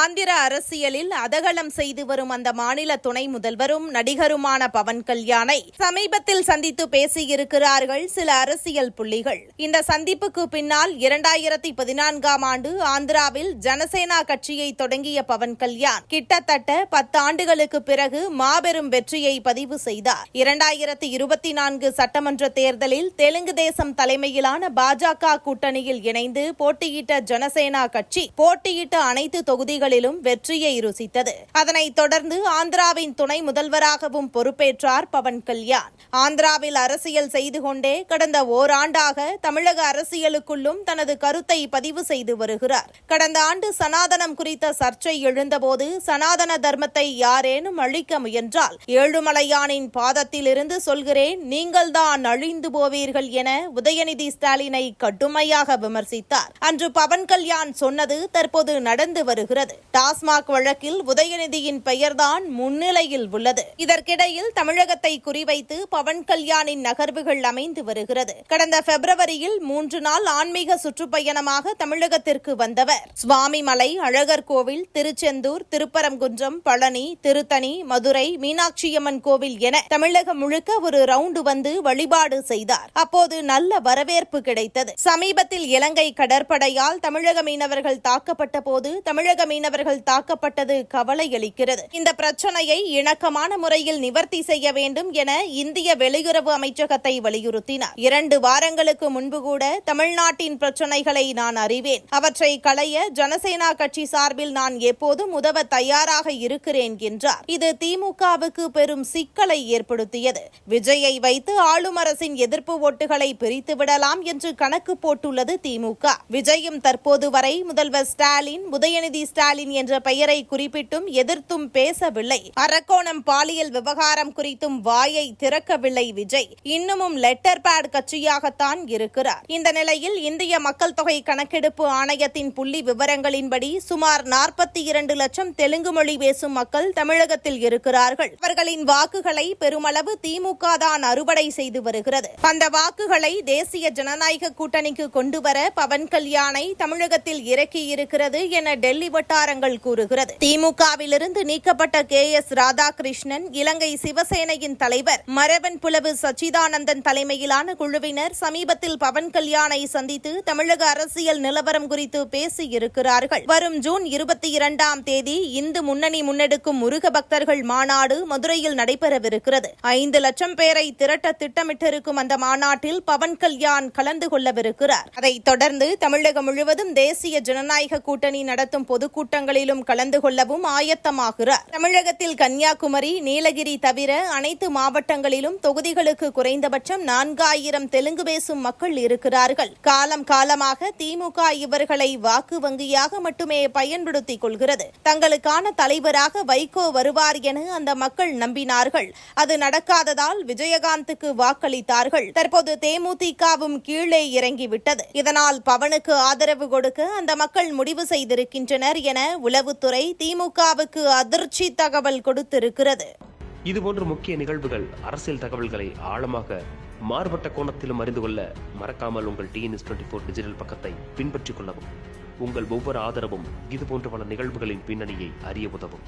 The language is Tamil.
ஆந்திர அரசியலில் அதகலம் செய்து வரும் அந்த மாநில துணை முதல்வரும் நடிகருமான பவன் கல்யாணை சமீபத்தில் சந்தித்து பேசியிருக்கிறார்கள் சில அரசியல் புள்ளிகள். இந்த சந்திப்புக்கு பின்னால் இரண்டாயிரத்தி பதினான்காம் ஆண்டு ஆந்திராவில் ஜனசேனா கட்சியை தொடங்கிய பவன் கல்யாண் கிட்டத்தட்ட பத்தாண்டுகளுக்கு பிறகு மாபெரும் வெற்றியை பதிவு செய்தார். இரண்டாயிரத்தி இருபத்தி நான்கு சட்டமன்ற தேர்தலில் தெலுங்கு தேசம் தலைமையிலான பாஜக கூட்டணியில் இணைந்து போட்டியிட்ட ஜனசேனா கட்சி போட்டியிட்ட அனைத்து தொகுதிகளிலும் வெற்றியை ருசித்தது. அதனைத் தொடர்ந்து ஆந்திராவின் துணை முதல்வராகவும் பொறுப்பேற்றார் பவன் கல்யாண். ஆந்திராவில் அரசியல் செய்து கொண்டே கடந்த ஓராண்டாக தமிழக அரசியலுக்குள்ளும் தனது கருத்தை பதிவு செய்து வருகிறார். கடந்த ஆண்டு சனாதனம் குறித்த சர்ச்சை எழுந்தபோது சனாதன தர்மத்தை யாரேனும் அழிக்க முயன்றால் ஏழுமலையானின் பாதத்திலிருந்து சொல்கிறேன் நீங்கள்தான் அழிந்து போவீர்கள் என உதயநிதி ஸ்டாலினை கடுமையாக விமர்சித்தார். அன்று பவன் கல்யாண் சொன்னது தற்போது நடந்து வருகிறது. டாஸ்மாக் வழக்கில் உதயநிதியின் பெயர்தான் முன்னிலையில் உள்ளது. இதற்கிடையில் தமிழகத்தை குறிவைத்து பவன் கல்யாணின் நகர்வுகள் அமைந்து வருகிறது. கடந்த பிப்ரவரியில் மூன்று நாள் ஆன்மீக சுற்றுப்பயணமாக தமிழகத்திற்கு வந்தவர். சுவாமிமலை அழகர் கோவில் திருச்செந்தூர் திருப்பரங்குன்றம் பழனி திருத்தணி மதுரை மீனாட்சியம்மன் கோவில் என தமிழகம் முழுக்க ஒரு ரவுண்டு வந்து வழிபாடு செய்தார். அப்போது நல்ல வரவேற்பு கிடைத்தது. சமீபத்தில் இலங்கை கடற்படையால் தமிழக மீனவர்கள் தாக்கப்பட்ட போது தமிழக மீனவர்கள் தாக்கப்பட்டது கவலையளிக்கிறது இந்த பிரச்சனையை இணக்கமான முறையில் நிவர்த்தி செய்ய வேண்டும் என இந்திய வெளியுறவு அமைச்சகத்தை வலியுறுத்தினார். இரண்டு வாரங்களுக்கு முன்பு கூட தமிழ்நாட்டின் பிரச்சனைகளை நான் அறிவேன். அவற்றை களைய ஜனசேனா கட்சி சார்பில் நான் எப்போதும் உதவ தயாராக இருக்கிறேன் என்றார். இது திமுகவுக்கு பெரும் சிக்கலை ஏற்படுத்தியது. விஜயை வைத்து ஆளும் அரசின் எதிர்ப்பு ஓட்டுகளை பிரித்து விடலாம் என்று கணக்கு போட்டுள்ளது திமுக. விஜயும் தற்போது வரை முதல்வர் ஸ்டாலின் உதயநிதி ஸ்டாலின் என்ற பெயரை குறிப்பிட்டும் எதிர்த்தும் பேசவில்லை. அரக்கோணம் பாலியல் விவகாரம் குறித்தும் வாயை திறக்கவில்லை விஜய். இன்னமும் லெட்டர் பேட் கட்சியாகத்தான் இருக்கிறார். இந்த நிலையில் இந்திய மக்கள் தொகை கணக்கெடுப்பு ஆணையத்தின் புள்ளி விவரங்களின்படி சுமார் நாற்பத்தி இரண்டு லட்சம் தெலுங்கு மொழி பேசும் மக்கள் தமிழகத்தில் இருக்கிறார்கள். அவர்களின் வாக்குகளை பெருமளவு திமுக தான் அறுவடை செய்து வருகிறது. அந்த வாக்குகளை தேசிய ஜனநாயக கூட்டணிக்கு கொண்டுவர பவன் கல்யாணை தமிழகத்தில் இறக்கியிருக்கிறது என டெல்லி வட்டாரங்கள் கூறுகிறது. திமுகவிலிருந்து நீக்கப்பட்ட கே. எஸ். ராதாகிருஷ்ணன் இலங்கை சிவசேனையின் தலைவர் மரவன் புலவு சச்சிதானந்தன் தலைமையிலான குழுவினர் சமீபத்தில் பவன் கல்யாணை சந்தித்து தமிழக அரசியல் நிலவரம் குறித்து பேசியிருக்கிறார்கள். வரும் ஜூன் இருபத்தி இரண்டாம் தேதி இந்து முன்னணி முன்னெடுக்கும் முருக பக்தர்கள் மாநாடு மதுரையில் நடைபெறவிருக்கிறது. ஐந்து லட்சம் பேரை திரட்ட திட்டமிட்டிருக்கும் அந்த மாநாட்டில் பவன் கல்யாண் கலந்து கொள்ளவிருக்கிறார். அதைத் தொடர்ந்து தமிழகம் முழுவதும் தேசிய ஜனநாயக கூட்டணி நடத்தும் கூட்டங்களிலும் கலந்து கொள்ளவும் ஆயத்தமாகிறார். தமிழகத்தில் கன்னியாகுமரி நீலகிரி தவிர அனைத்து மாவட்டங்களிலும் தொகுதிகளுக்கு குறைந்தபட்சம் நான்காயிரம் தெலுங்கு பேசும் மக்கள் இருக்கிறார்கள். காலம் காலமாக திமுக இவர்களை வாக்கு வங்கியாக மட்டுமே பயன்படுத்திக் கொள்கிறது. தங்களுக்கான தலைவராக வைகோ வருவார் என அந்த மக்கள் நம்பினார்கள். அது நடக்காததால் விஜயகாந்துக்கு வாக்களித்தார்கள். தற்போது தேமுதிகவும் கீழே இறங்கிவிட்டது. இதனால் பவனுக்கு ஆதரவு கொடுக்க அந்த மக்கள் முடிவு செய்திருக்கின்றனர் என உளவுத்துறை திமுகவுக்கு அதிர்ச்சி தகவல் கொடுத்திருக்கிறது. இதுபோன்ற முக்கிய நிகழ்வுகள் அரசியல் தகவல்களை ஆழமாக மாறுபட்ட கோணத்திலும் அறிந்து கொள்ள மறக்காமல் உங்கள் டிஎன்எஸ் டுவெண்ட்டி ஃபோர் டிஜிட்டல் பக்கத்தை பின்பற்றிக் கொள்ளவும். உங்கள் ஒவ்வொரு ஆதரவும் இதுபோன்ற பல நிகழ்வுகளின் பின்னணியை அறிய உதவும்.